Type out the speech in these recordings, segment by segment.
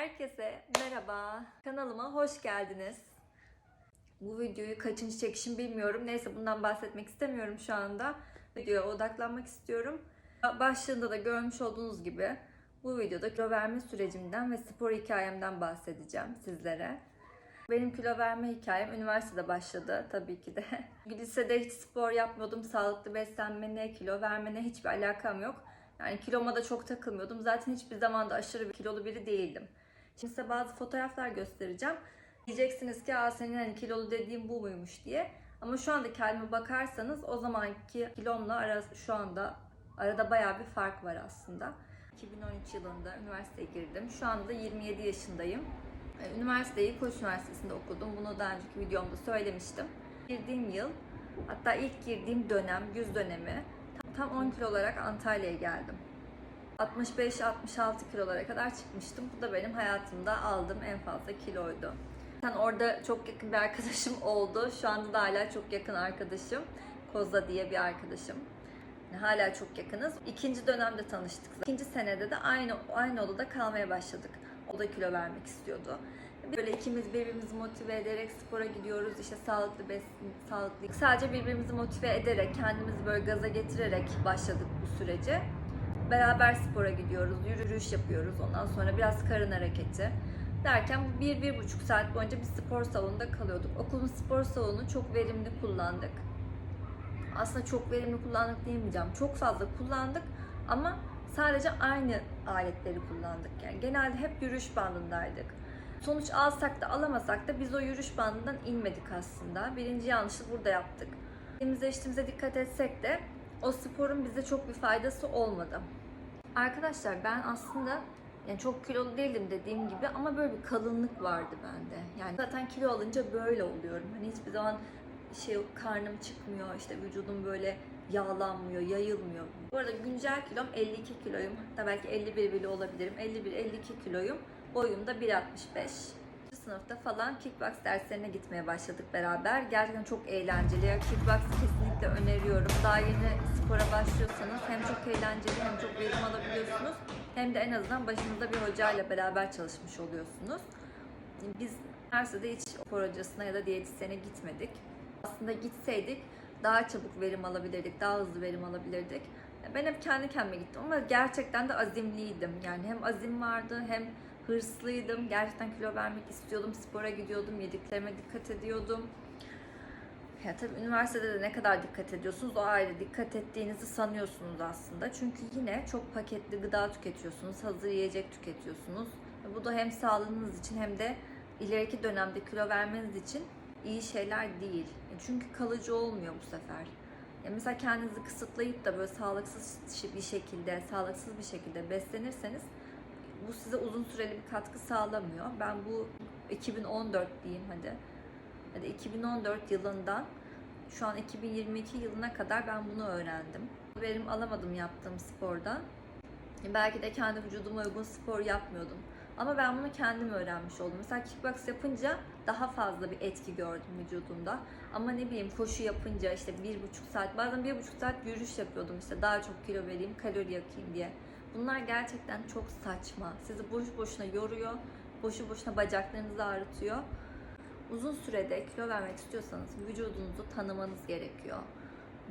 Herkese merhaba. Kanalıma hoş geldiniz. Bu videoyu kaçıncı çekişim bilmiyorum. Neyse bundan bahsetmek istemiyorum şu anda. Videoya odaklanmak istiyorum. Başlığında da görmüş olduğunuz gibi bu videoda kilo verme sürecimden ve spor hikayemden bahsedeceğim sizlere. Benim kilo verme hikayem üniversitede başladı tabii ki de. Lisede hiç spor yapmıyordum. Sağlıklı beslenmene, kilo vermene hiçbir alakam yok. Yani kiloma da çok takılmıyordum. Zaten hiçbir zaman da aşırı bir kilolu biri değildim. Şimdi size bazı fotoğraflar göstereceğim. Diyeceksiniz ki Aa, senin hani kilolu dediğin bu muymuş diye. Ama şu andaki halime bakarsanız o zamanki kilomla ara, şu anda arada bayağı bir fark var aslında. 2013 yılında üniversiteye girdim. Şu anda 27 yaşındayım. E, Üniversiteyi Koç Üniversitesi'nde okudum. Bunu daha önceki videomda söylemiştim. Girdiğim yıl, hatta ilk girdiğim dönem, güz dönemi tam 10 kilo olarak Antalya'ya geldim. 65-66 kilolara kadar çıkmıştım. Bu da benim hayatımda aldığım en fazla kiloydu. Yani orada çok yakın bir arkadaşım oldu. Şu anda da hala çok yakın arkadaşım. Koza diye bir arkadaşım. Hala çok yakınız. İkinci dönemde tanıştık. İkinci senede de aynı aynı odada kalmaya başladık. O da kilo vermek istiyordu. Böyle ikimiz birbirimizi motive ederek spora gidiyoruz. İşte sağlıklı besin, sağlıklı. Sadece birbirimizi motive ederek, kendimizi böyle gaza getirerek başladık bu sürece. Beraber spora gidiyoruz, yürüyüş yapıyoruz. Ondan sonra biraz karın hareketi. Derken bir, bir buçuk saat boyunca bir spor salonunda kalıyorduk. Okulun spor salonunu çok verimli kullandık. Aslında çok verimli kullandık diyemeyeceğim. Çok fazla kullandık ama sadece aynı aletleri kullandık. Yani genelde hep yürüyüş bandındaydık. Sonuç alsak da alamasak da biz o yürüyüş bandından inmedik aslında. Birinci yanlışı burada yaptık. Yediğimize içtiğimize dikkat etsek de o sporun bize çok bir faydası olmadı. Arkadaşlar ben aslında yani çok kilolu değildim dediğim gibi ama böyle bir kalınlık vardı bende. Yani zaten kilo alınca böyle oluyorum. Hani hiçbir zaman şey karnım çıkmıyor, işte vücudum böyle yağlanmıyor, yayılmıyor. Bu arada güncel kilom 52 kiloyum. Hatta belki 51 bile olabilirim. 51-52 kiloyum. Boyum da 1.65. Sınıfta falan kickbox derslerine gitmeye başladık beraber. Gerçekten çok eğlenceli. Kickbox kesinlikle öneriyorum. Daha yeni spora başlıyorsanız hem çok eğlenceli hem çok verim alabiliyorsunuz. Hem de en azından başınızda bir hocayla beraber çalışmış oluyorsunuz. Biz üniversitede hiç spor hocasına ya da diyetisyene gitmedik. Aslında gitseydik daha çabuk verim alabilirdik, daha hızlı verim alabilirdik. Ben hep kendi kendime gittim ama gerçekten de azimliydim. Yani hem azim vardı hem hırslıydım. Gerçekten kilo vermek istiyordum. Spora gidiyordum. Yediklerime dikkat ediyordum. Ya tabii üniversitede de ne kadar dikkat ediyorsunuz o ayrı. Dikkat ettiğinizi sanıyorsunuz aslında. Çünkü yine çok paketli gıda tüketiyorsunuz. Hazır yiyecek tüketiyorsunuz. Bu da hem sağlığınız için hem de ileriki dönemde kilo vermeniz için iyi şeyler değil. Çünkü kalıcı olmuyor bu sefer. Ya mesela kendinizi kısıtlayıp da böyle sağlıksız bir şekilde, sağlıksız bir şekilde beslenirseniz bu size uzun süreli bir katkı sağlamıyor. Ben bu 2014 diyeyim hadi. Hadi 2014 yılından şu an 2022 yılına kadar ben bunu öğrendim. Verim alamadım yaptığım spordan. Belki de kendi vücuduma uygun spor yapmıyordum. Ama ben bunu kendim öğrenmiş oldum. Mesela kickbox yapınca daha fazla bir etki gördüm vücudumda. Ama ne bileyim koşu yapınca işte bir buçuk saat, bazen bir buçuk saat yürüyüş yapıyordum işte daha çok kilo vereyim, kalori yakayım diye. Bunlar gerçekten çok saçma. Sizi boş boşuna yoruyor, boşu boşuna bacaklarınızı ağrıtıyor. Uzun sürede kilo vermek istiyorsanız vücudunuzu tanımanız gerekiyor.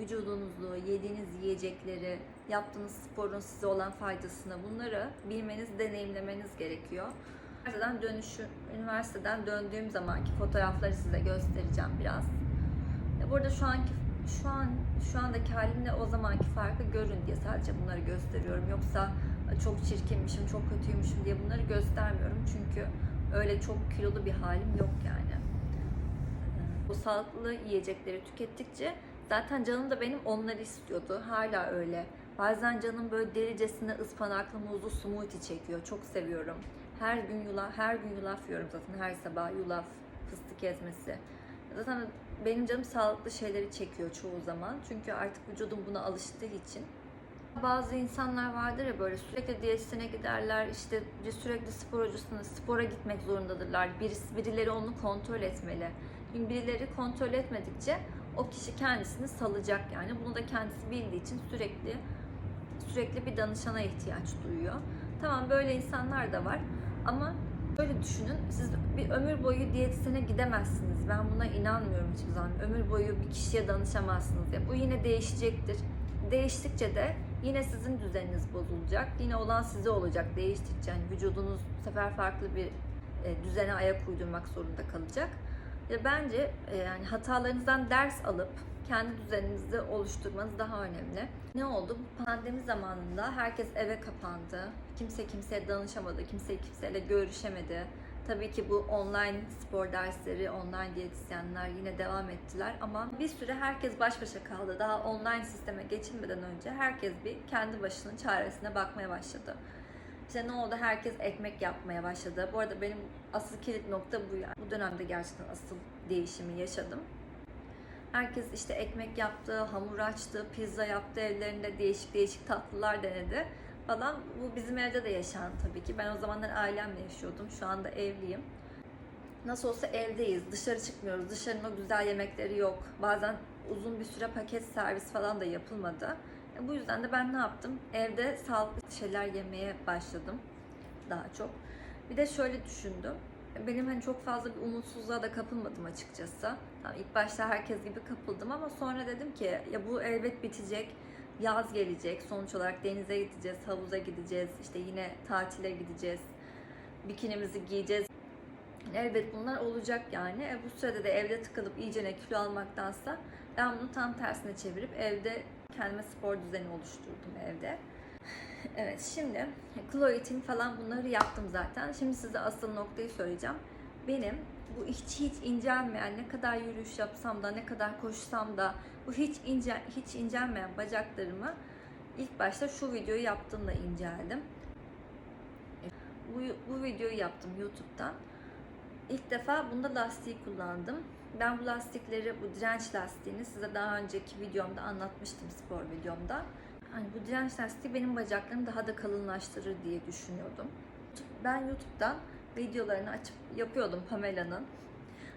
Vücudunuzu, yediğiniz yiyecekleri, yaptığınız sporun size olan faydasını bunları bilmeniz, deneyimlemeniz gerekiyor. Üniversiteden dönüşü, üniversiteden döndüğüm zamanki fotoğrafları size göstereceğim biraz. Burada şu anki şu an şu andaki halimle o zamanki farkı görün diye sadece bunları gösteriyorum. Yoksa çok çirkinmişim, çok kötüymüşüm diye bunları göstermiyorum. Çünkü öyle çok kilolu bir halim yok yani. Bu sağlıklı yiyecekleri tükettikçe zaten canım da benim onları istiyordu. Hala öyle. Bazen canım böyle delicesine ıspanaklı muzlu smoothie çekiyor. Çok seviyorum. Her gün yulaf, her gün yulaf yiyorum zaten her sabah yulaf, fıstık ezmesi. Zaten benim canım sağlıklı şeyleri çekiyor çoğu zaman. Çünkü artık vücudum buna alıştığı için. Bazı insanlar vardır ya böyle sürekli diyetisyene giderler, işte sürekli spor hocasına, spora gitmek zorundadırlar. Birisi, birileri onu kontrol etmeli. Çünkü birileri kontrol etmedikçe o kişi kendisini salacak yani. Bunu da kendisi bildiği için sürekli sürekli bir danışana ihtiyaç duyuyor. Tamam böyle insanlar da var ama Böyle düşünün, siz bir ömür boyu diyetisyene gidemezsiniz. Ben buna inanmıyorum hiçbir zaman. Ömür boyu bir kişiye danışamazsınız. Ya bu yine değişecektir. Değiştikçe de yine sizin düzeniniz bozulacak. Yine olan size olacak değiştikçe. Yani vücudunuz bu sefer farklı bir e, düzene ayak uydurmak zorunda kalacak. Ya bence e, yani hatalarınızdan ders alıp kendi düzeninizi oluşturmanız daha önemli. Ne oldu? Bu pandemi zamanında herkes eve kapandı. Kimse kimseye danışamadı, kimse kimseyle görüşemedi. Tabii ki bu online spor dersleri, online diyetisyenler yine devam ettiler ama bir süre herkes baş başa kaldı. Daha online sisteme geçilmeden önce herkes bir kendi başının çaresine bakmaya başladı. İşte ne oldu? Herkes ekmek yapmaya başladı. Bu arada benim asıl kilit nokta bu yani. Bu dönemde gerçekten asıl değişimi yaşadım. Herkes işte ekmek yaptı, hamur açtı, pizza yaptı evlerinde değişik değişik tatlılar denedi falan. Bu bizim evde de yaşandı tabii ki. Ben o zamanlar ailemle yaşıyordum. Şu anda evliyim. Nasıl olsa evdeyiz. Dışarı çıkmıyoruz. Dışarının o güzel yemekleri yok. Bazen uzun bir süre paket servis falan da yapılmadı. E, Bu yüzden de ben ne yaptım? Evde sağlıklı şeyler yemeye başladım daha çok. Bir de şöyle düşündüm. Benim hani çok fazla bir umutsuzluğa da kapılmadım açıkçası. Tamam, ilk başta herkes gibi kapıldım ama sonra dedim ki ya bu elbet bitecek. Yaz gelecek. Sonuç olarak denize gideceğiz, havuza gideceğiz, işte yine tatile gideceğiz. Bikinimizi giyeceğiz. Elbet bunlar olacak yani. E, bu sürede de evde tıkılıp iyicene kilo almaktansa ben bunu tam tersine çevirip evde kendime spor düzeni oluşturdum evde. Evet şimdi Chloe falan bunları yaptım zaten. Şimdi size asıl noktayı söyleyeceğim. Benim bu hiç hiç incelmeyen ne kadar yürüyüş yapsam da ne kadar koşsam da bu hiç ince hiç incelmeyen bacaklarımı ilk başta şu videoyu yaptığımda inceldim. Bu, bu videoyu yaptım YouTube'dan. İlk defa bunda lastiği kullandım. Ben bu lastikleri, bu direnç lastiğini size daha önceki videomda anlatmıştım spor videomda. Hani bu direnç lastiği benim bacaklarımı daha da kalınlaştırır diye düşünüyordum. Ben YouTube'dan videolarını açıp yapıyordum Pamela'nın.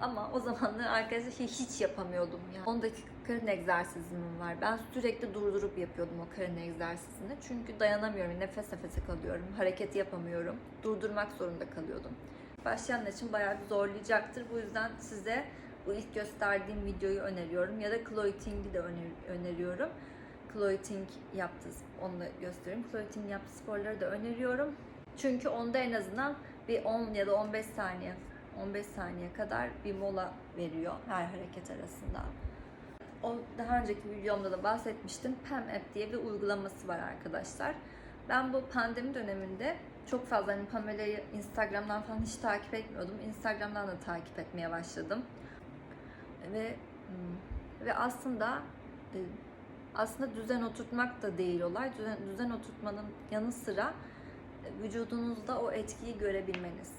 Ama o zamanlar arkadaşlar hiç, hiç yapamıyordum ya. 10 dakika karın egzersizim var. Ben sürekli durdurup yapıyordum o karın egzersizini. Çünkü dayanamıyorum. Nefes nefese kalıyorum. Hareket yapamıyorum. Durdurmak zorunda kalıyordum. Başlayanlar için bayağı bir zorlayacaktır. Bu yüzden size bu ilk gösterdiğim videoyu öneriyorum. Ya da Chloe Ting'i de öner- öneriyorum. Chloe Ting yaptı, onu da göstereyim. Chloe Ting yaptığı sporları da öneriyorum. Çünkü onda en azından bir 10 ya da 15 saniye 15 saniye kadar bir mola veriyor her hareket arasında. O daha önceki videomda da bahsetmiştim. Pam App diye bir uygulaması var arkadaşlar. Ben bu pandemi döneminde çok fazla hani Pamela'yı Instagram'dan falan hiç takip etmiyordum. Instagram'dan da takip etmeye başladım. Ve ve aslında e, aslında düzen oturtmak da değil olay. Düzen, düzen oturtmanın yanı sıra vücudunuzda o etkiyi görebilmeniz.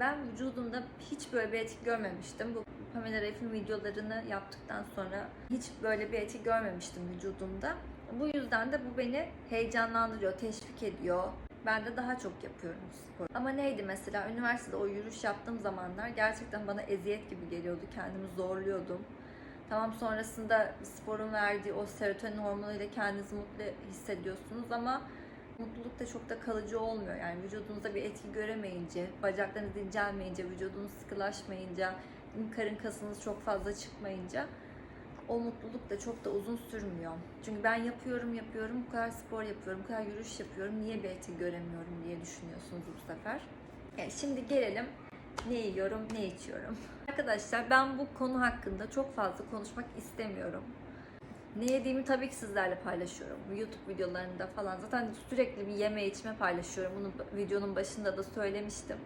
Ben vücudumda hiç böyle bir etki görmemiştim. Bu Pamela Reif'in videolarını yaptıktan sonra hiç böyle bir etki görmemiştim vücudumda. Bu yüzden de bu beni heyecanlandırıyor, teşvik ediyor. Ben de daha çok yapıyorum spor. Ama neydi mesela üniversitede o yürüyüş yaptığım zamanlar gerçekten bana eziyet gibi geliyordu. Kendimi zorluyordum. Tamam sonrasında sporun verdiği o serotonin hormonuyla kendinizi mutlu hissediyorsunuz ama mutluluk da çok da kalıcı olmuyor. Yani vücudunuzda bir etki göremeyince, bacaklarınız incelmeyince, vücudunuz sıkılaşmayınca, karın kasınız çok fazla çıkmayınca o mutluluk da çok da uzun sürmüyor. Çünkü ben yapıyorum yapıyorum, bu kadar spor yapıyorum, bu kadar yürüyüş yapıyorum, niye bir etki göremiyorum diye düşünüyorsunuz bu sefer. Evet, şimdi gelelim ne yiyorum, ne içiyorum. Arkadaşlar ben bu konu hakkında çok fazla konuşmak istemiyorum. Ne yediğimi tabii ki sizlerle paylaşıyorum. YouTube videolarında falan. Zaten sürekli bir yeme içme paylaşıyorum. Bunu videonun başında da söylemiştim.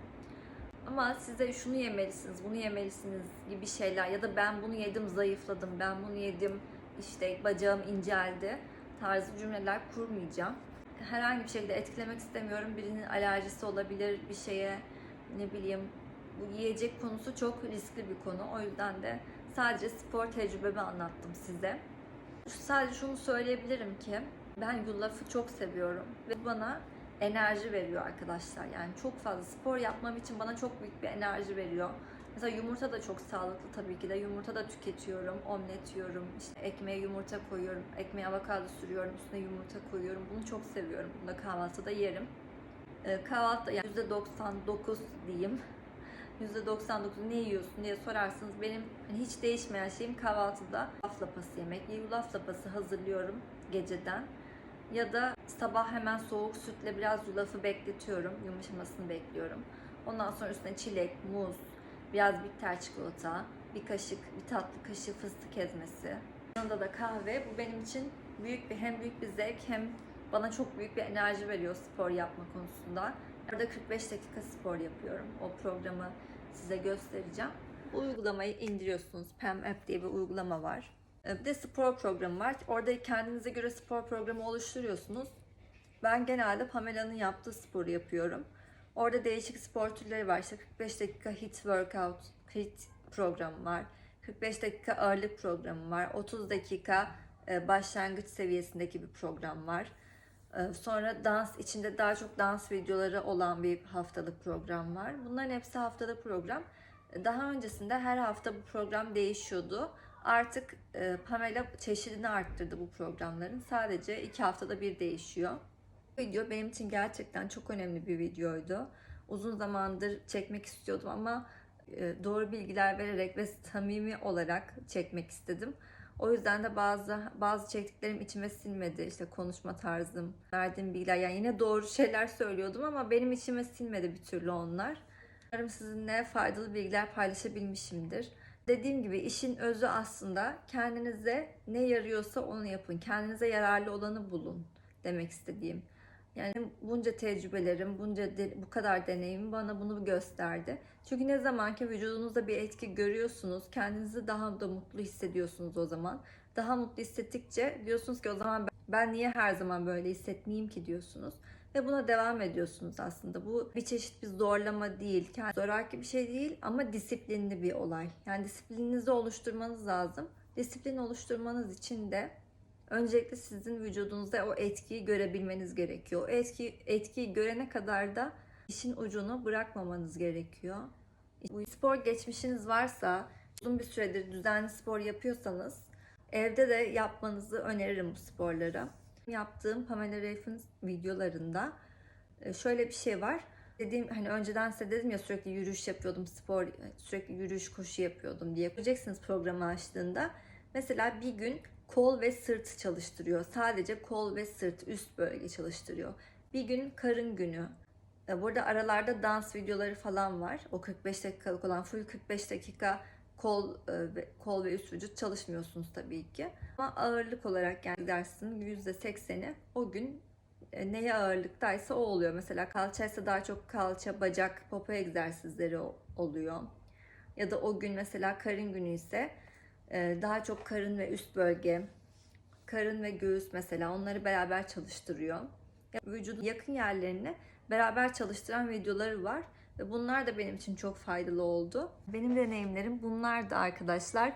Ama size şunu yemelisiniz, bunu yemelisiniz gibi şeyler ya da ben bunu yedim zayıfladım, ben bunu yedim işte bacağım inceldi tarzı cümleler kurmayacağım. Herhangi bir şekilde etkilemek istemiyorum. Birinin alerjisi olabilir bir şeye ne bileyim bu yiyecek konusu çok riskli bir konu. O yüzden de sadece spor tecrübemi anlattım size. Sadece şunu söyleyebilirim ki ben yulafı çok seviyorum ve bana enerji veriyor arkadaşlar. Yani çok fazla spor yapmam için bana çok büyük bir enerji veriyor. Mesela yumurta da çok sağlıklı tabii ki de. Yumurta da tüketiyorum. Omlet yiyorum. İşte ekmeğe yumurta koyuyorum. Ekmeğe avokado sürüyorum. Üstüne yumurta koyuyorum. Bunu çok seviyorum. Bunu da kahvaltıda yerim. E, kahvaltı yani %99 diyeyim. %99 ne yiyorsun diye sorarsınız. Benim hani hiç değişmeyen şeyim kahvaltıda yulaf lapası yemek. Yulaf lapası hazırlıyorum geceden ya da sabah hemen soğuk sütle biraz yulafı bekletiyorum. Yumuşamasını bekliyorum. Ondan sonra üstüne çilek, muz, biraz bitter çikolata, bir kaşık, bir tatlı kaşığı fıstık ezmesi. Yanında da kahve. Bu benim için büyük bir hem büyük bir zevk hem bana çok büyük bir enerji veriyor spor yapma konusunda. Arada 45 dakika spor yapıyorum. O programı size göstereceğim. Bu uygulamayı indiriyorsunuz. PEM App diye bir uygulama var. Ee, Bir de spor programı var. Orada kendinize göre spor programı oluşturuyorsunuz. Ben genelde Pamela'nın yaptığı sporu yapıyorum. Orada değişik spor türleri var. İşte 45 dakika hit workout, hit programı var. 45 dakika ağırlık programı var. 30 dakika e, başlangıç seviyesindeki bir program var. E, Sonra dans içinde daha çok dans videoları olan bir haftalık program var. Bunların hepsi haftalık program. Daha öncesinde her hafta bu program değişiyordu. Artık e, Pamela çeşidini arttırdı bu programların. Sadece iki haftada bir değişiyor. Bu video benim için gerçekten çok önemli bir videoydu. Uzun zamandır çekmek istiyordum ama e, doğru bilgiler vererek ve samimi olarak çekmek istedim. O yüzden de bazı bazı çektiklerim içime sinmedi. İşte konuşma tarzım, verdiğim bilgiler. Yani yine doğru şeyler söylüyordum ama benim içime sinmedi bir türlü onlar. Umarım sizinle faydalı bilgiler paylaşabilmişimdir. Dediğim gibi işin özü aslında kendinize ne yarıyorsa onu yapın. Kendinize yararlı olanı bulun demek istediğim. Yani bunca tecrübelerim, bunca de- bu kadar deneyimim bana bunu gösterdi. Çünkü ne zaman ki vücudunuzda bir etki görüyorsunuz, kendinizi daha da mutlu hissediyorsunuz o zaman. Daha mutlu hissettikçe diyorsunuz ki o zaman ben, ben niye her zaman böyle hissetmeyeyim ki diyorsunuz. Ve buna devam ediyorsunuz aslında. Bu bir çeşit bir zorlama değil, kendi zoraki bir şey değil ama disiplinli bir olay. Yani disiplininizi oluşturmanız lazım. Disiplin oluşturmanız için de öncelikle sizin vücudunuzda o etkiyi görebilmeniz gerekiyor. O etki, etkiyi görene kadar da işin ucunu bırakmamanız gerekiyor. Bu spor geçmişiniz varsa, uzun bir süredir düzenli spor yapıyorsanız evde de yapmanızı öneririm bu sporları. Yaptığım Pamela Reif'in videolarında e, şöyle bir şey var. Dediğim hani önceden size dedim ya sürekli yürüyüş yapıyordum, spor sürekli yürüyüş koşu yapıyordum diye. Göreceksiniz programı açtığında. Mesela bir gün kol ve sırt çalıştırıyor. Sadece kol ve sırt üst bölge çalıştırıyor. Bir gün karın günü. E, Burada aralarda dans videoları falan var. O 45 dakikalık olan full 45 dakika kol e, ve kol ve üst vücut çalışmıyorsunuz tabii ki. Ama ağırlık olarak yani dersin %80'i o gün e, neye ağırlıktaysa o oluyor. Mesela kalçaysa daha çok kalça, bacak, popo egzersizleri oluyor. Ya da o gün mesela karın günü ise daha çok karın ve üst bölge, karın ve göğüs mesela onları beraber çalıştırıyor. Vücudun yakın yerlerini beraber çalıştıran videoları var ve bunlar da benim için çok faydalı oldu. Benim deneyimlerim bunlar da arkadaşlar.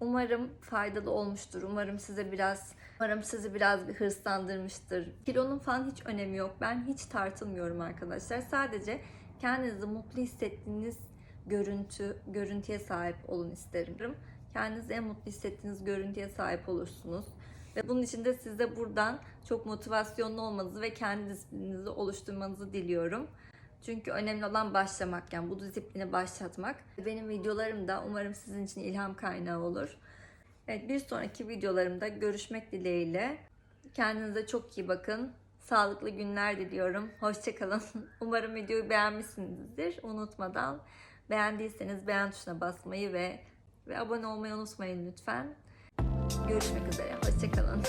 Umarım faydalı olmuştur. Umarım size biraz umarım sizi biraz bir hırslandırmıştır. Kilonun falan hiç önemi yok. Ben hiç tartılmıyorum arkadaşlar. Sadece kendinizi mutlu hissettiğiniz görüntü görüntüye sahip olun isterim. Kendinizi en mutlu hissettiğiniz görüntüye sahip olursunuz. Ve bunun için de size buradan çok motivasyonlu olmanızı ve kendi disiplininizi oluşturmanızı diliyorum. Çünkü önemli olan başlamak yani bu disiplini başlatmak. Benim videolarım da umarım sizin için ilham kaynağı olur. Evet bir sonraki videolarımda görüşmek dileğiyle. Kendinize çok iyi bakın. Sağlıklı günler diliyorum. Hoşçakalın. Umarım videoyu beğenmişsinizdir. Unutmadan beğendiyseniz beğen tuşuna basmayı ve ve abone olmayı unutmayın lütfen. Görüşmek üzere. Hoşçakalın.